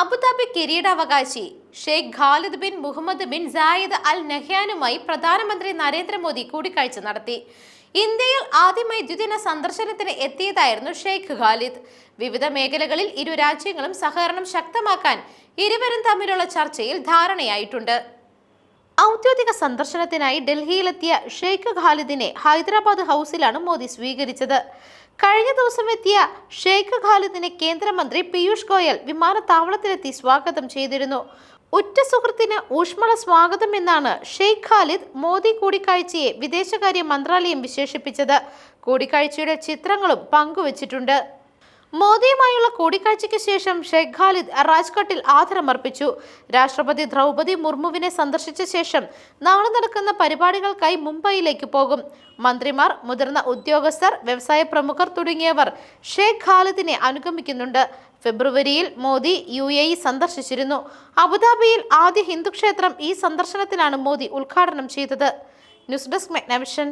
Abu Dhabi കിരീടാവകാശി Sheikh Khalid bin Mohammed bin Zayed Al നഹ്യാനുമായി പ്രധാനമന്ത്രി നരേന്ദ്രമോദി കൂടിക്കാഴ്ച നടത്തി. ഇന്ത്യയിൽ ആദ്യമായി ദ്വിദിന സന്ദർശനത്തിന് എത്തിയതായിരുന്നു ഷെയ്ഖ് ഖാലിദ്. വിവിധ മേഖലകളിൽ ഇരു രാജ്യങ്ങളും സഹകരണം ശക്തമാക്കാൻ ഇരുവരും തമ്മിലുള്ള ചർച്ചയിൽ ധാരണയായിട്ടുണ്ട്. ഔദ്യോഗിക സന്ദർശനത്തിനായി ഡൽഹിയിലെത്തിയ ഷെയ്ഖ് ഖാലിദിനെ ഹൈദരാബാദ് ഹൗസിലാണ് മോദി സ്വീകരിച്ചത്. കഴിഞ്ഞ ദിവസം എത്തിയ ഷെയ്ഖ് ഖാലിദിനെ കേന്ദ്രമന്ത്രി പീയൂഷ് ഗോയൽ വിമാനത്താവളത്തിലെത്തി സ്വാഗതം ചെയ്തിരുന്നു. ഉറ്റ സുഹൃത്തിന് ഊഷ്മള സ്വാഗതം എന്നാണ് ഷെയ്ഖ് ഖാലിദ് മോദി കൂടിക്കാഴ്ചയെ വിദേശകാര്യ മന്ത്രാലയം വിശേഷിപ്പിച്ചത്. കൂടിക്കാഴ്ചയുടെ ചിത്രങ്ങളും പങ്കുവച്ചിട്ടുണ്ട്. മോദിയുമായുള്ള കൂടിക്കാഴ്ചയ്ക്ക് ശേഷം ഷെയ്ഖ് ഖാലിദ് രാജ്ഘട്ടിൽ ആദരമർപ്പിച്ചു. രാഷ്ട്രപതി ദ്രൗപതി മുർമുവിനെ സന്ദർശിച്ച ശേഷം നാളെ നടക്കുന്ന പരിപാടികൾക്കായി മുംബൈയിലേക്ക് പോകും. മന്ത്രിമാർ മുതിർന്ന ഉദ്യോഗസ്ഥർ വ്യവസായ പ്രമുഖർ തുടങ്ങിയവർ ഷെയ്ഖ് ഖാലിദിനെ അനുഗമിക്കുന്നുണ്ട്. ഫെബ്രുവരിയിൽ മോദി യു എ ഇ സന്ദർശിച്ചിരുന്നു. അബുദാബിയിൽ ആദ്യ ഹിന്ദു ക്ഷേത്രം ഈ സന്ദർശനത്തിലാണ് മോദി ഉദ്ഘാടനം ചെയ്തത്. News desk Magna Vision.